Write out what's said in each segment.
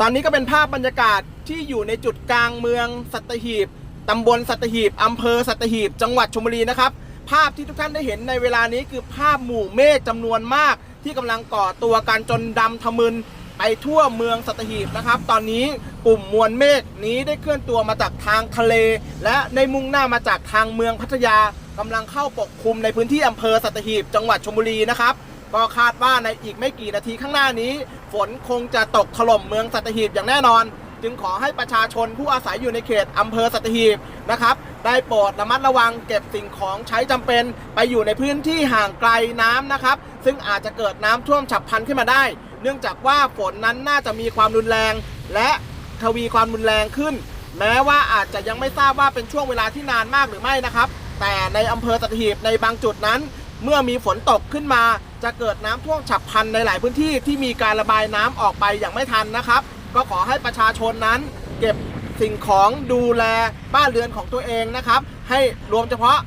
ตอนนี้ก็เป็นภาพบรรยากาศที่อยู่ในจุดกลางเมืองสัตหีบตำบลสัตหีบอำเภอสัตหีบ จังหวัดชลบุรีนะครับ ภาพที่ทุกท่านได้เห็นในเวลานี้คือภาพหมู่เมฆจำนวนมาก ที่กำลังก่อตัวกันจนดำทะมึนไปทั่วเมืองสัตหีบนะครับ ตอนนี้กลุ่มมวลเมฆนี้ได้เคลื่อนตัวมาจากทางทะเล และในมุ่งหน้ามาจากทางเมืองพัทยากำลังเข้าปกคลุมในพื้นที่อำเภอสัตหีบ จังหวัดชลบุรีนะครับ ก็คาดว่าในอีกไม่กี่นาทีข้างหน้านี้ ฝนคงจะตกถล่มเมืองสัตหีบอย่างแน่นอน จึงขอให้ประชาชนผู้อาศัยอยู่ในเขตอำเภอสัตหีบนะครับ ได้โปรดระมัดระวังเก็บสิ่งของใช้จำเป็น ไปอยู่ในพื้นที่ห่างไกลน้ำนะครับ ซึ่งอาจจะเกิดน้ำท่วมฉับพลันขึ้นมาได้ เนื่องจากว่าฝนนั้นน่าจะมีความรุนแรง และทวีความรุนแรงขึ้น แม้ว่าอาจจะยังไม่ทราบว่าเป็นช่วงเวลาที่นานมากหรือไม่นะครับ แต่ในอำเภอสัตหีบในบางจุดนั้น เมื่อมีฝนตกขึ้นมา จะเกิดน้ำท่วมฉับพลันในหลายพื้นที่ที่มีการระบายน้ำออกไปอย่างไม่ทันนะครับ ก็ขอให้ประชาชนนั้น เก็บสิ่งของดูแลบ้านเรือนของตัวเองนะครับ ให้รวมเฉพาะ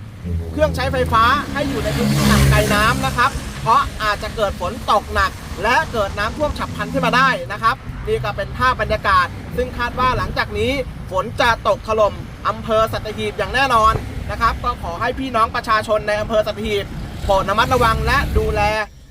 เครื่องใช้ไฟฟ้าให้อยู่ในพื้นที่ห่างไกลน้ำนะครับ เพราะอาจจะเกิดฝนตกหนัก และเกิดน้ำท่วมฉับพลันขึ้นมาได้นะครับนี่ก็เป็นภาพบรรยากาศ ซึ่งคาดว่าหลังจากนี้ฝนจะตกถล่มอำเภอสัตหีบอย่างแน่นอนนะครับ ก็ขอให้พี่น้องประชาชนในอำเภอสัตหีบ ปรดระมัดระวังและดูแล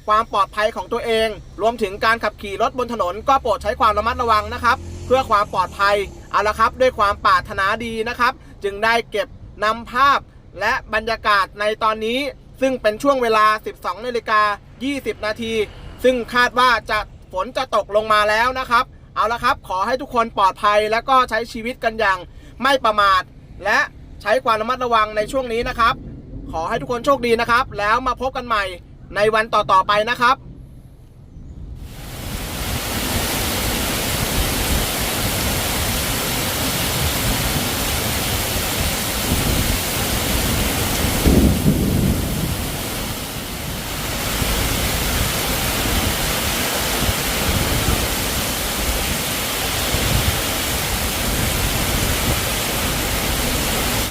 ความปลอดภัยของตัวเอง รวมถึงการขับขี่รถบนถนน ก็โปรดใช้ความระมัดระวังนะครับ เพื่อความปลอดภัยเอาละครับ ด้วยความปรารถนาดีนะครับ จึงได้เก็บนำภาพและบรรยากาศในตอนนี้ ซึ่งเป็นช่วงเวลา 12นาฬิกา20 นาที ซึ่งคาดว่าจะฝนจะตกลงมาแล้วนะครับ เอาละครับ ขอให้ทุกคนปลอดภัยและก็ใช้ชีวิตกันอย่างไม่ประมาท และใช้ความระมัดระวังในช่วงนี้นะครับ ขอให้ทุกคนโชคดีนะครับ แล้วมาพบกันใหม่ในวันต่อๆไปนะครับ